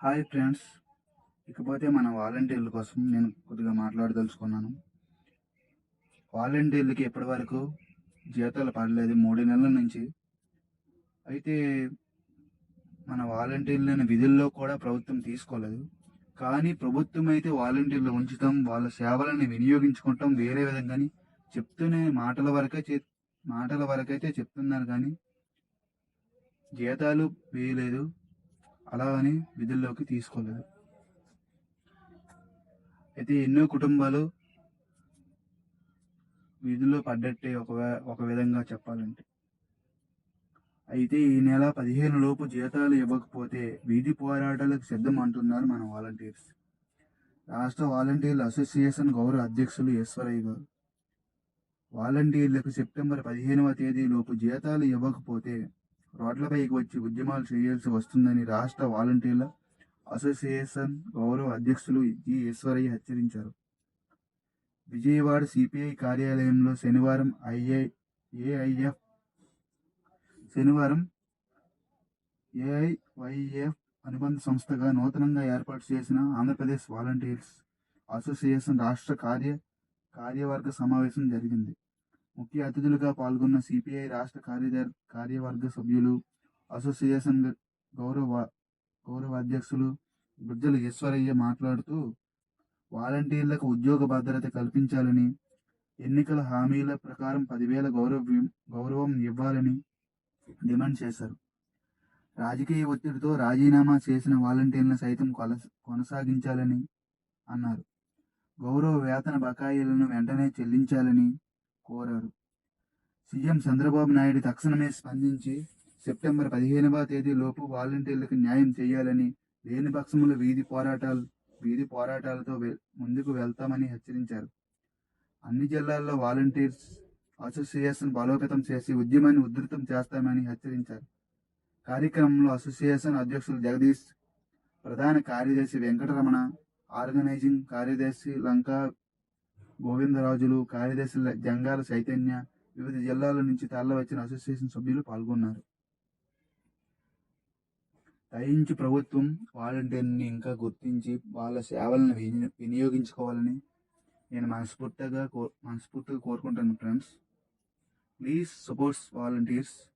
Hi friends. ఇకపోతే మన వాలంటీర్ల కోసం నేను కొద్దిగా మాట్లాడదలుచుకున్నాను. వాలంటీర్లకి ఇప్పటి వరకు జీతాలు పడలేదు? మూడు నెలల నుంచి. అయితే మన వాలంటీర్లను విధుల్లో కూడా ప్రభుత్వం తీసుకోలేదు. కానీ ప్రభుత్వం అయితే వాలంటీర్లు ఉంచుతాం వాళ్ళ సేవలను వినియోగించుకుంటాం వేరే విధంగాని చెప్తూనే మాటల వరకే చే మాటల వరకైతే చెప్తున్నారు కానీ జీతాలు వేయలేదు. అలా అని విధుల్లోకి తీసుకోలేదు. అయితే ఎన్నో కుటుంబాలు వీధుల్లో పడ్డట్టే ఒక ఒక విధంగా చెప్పాలంటే. అయితే ఈ నెల పదిహేను లోపు జీతాలు ఇవ్వకపోతే వీధి పోరాటాలకు సిద్ధం అంటున్నారు మన వాలంటీర్స్. రాష్ట్ర వాలంటీర్ల అసోసియేషన్ గౌరవ అధ్యక్షులు ఈశ్వరయ్య గారు. వాలంటీర్లకు సెప్టెంబర్ పదిహేనవ తేదీ లోపు జీతాలు ఇవ్వకపోతే రోడ్లపైకి వచ్చి ఉద్యమాలు చేయాల్సి వస్తుందని రాష్ట్ర వాలంటీర్ల అసోసియేషన్ గౌరవ అధ్యక్షులు జి. ఈశ్వరయ్య హెచ్చరించారు. విజయవాడ సిపిఐ కార్యాలయంలో శనివారం ఐఏ ఏఐఎఫ్ శనివారం ఏఐవైఎఫ్ అనుబంధ సంస్థగా నూతనంగా ఏర్పాటు చేసిన ఆంధ్రప్రదేశ్ వాలంటీర్స్ అసోసియేషన్ రాష్ట్ర కార్య కార్యవర్గ సమావేశం జరిగింది. ముఖ్య అతిథులుగా పాల్గొన్న సిపిఐ రాష్ట్ర కార్యదర్ కార్యవర్గ సభ్యులు అసోసియేషన్ గౌరవ గౌరవ అధ్యక్షులు బుజ్జల ఈశ్వరయ్య మాట్లాడుతూ వాలంటీర్లకు ఉద్యోగ భద్రత కల్పించాలని ఎన్నికల హామీల ప్రకారం పదివేల గౌరవ గౌరవం ఇవ్వాలని డిమాండ్ చేశారు. రాజకీయ ఒత్తిడితో రాజీనామా చేసిన వాలంటీర్లను సైతం కొనసాగించాలని అన్నారు. గౌరవ వేతన బకాయిలను వెంటనే చెల్లించాలని కోరారు. సీఎం చంద్రబాబు నాయుడు తక్షణమే స్పందించి సెప్టెంబర్ పదిహేనవ తేదీ లోపు వాలంటీర్లకు న్యాయం చేయాలని లేని పక్షంలో వీధి పోరాటాలు వీధి పోరాటాలతో ముందుకు వెళ్తామని హెచ్చరించారు. అన్ని జిల్లాల్లో వాలంటీర్స్ అసోసియేషన్ బలోపేతం చేసి ఉద్యమాన్ని ఉధృతం చేస్తామని హెచ్చరించారు. కార్యక్రమంలో అసోసియేషన్ అధ్యక్షులు జగదీష్ ప్రధాన కార్యదర్శి వెంకటరమణ ఆర్గనైజింగ్ కార్యదర్శి లంకా గోవిందరాజులు కార్యదర్శుల జంగాల చైతన్య వివిధ జిల్లాల నుంచి తరలివచ్చిన అసోసియేషన్ సభ్యులు పాల్గొన్నారు. దయించి ప్రభుత్వం వాలంటీర్ని ఇంకా గుర్తించి వాళ్ళ సేవలను విని- వినియోగించుకోవాలని నేను మనస్ఫూర్తిగా కో మనస్ఫూర్తిగా కోరుకుంటాను ఫ్రెండ్స్. Please supports volunteers.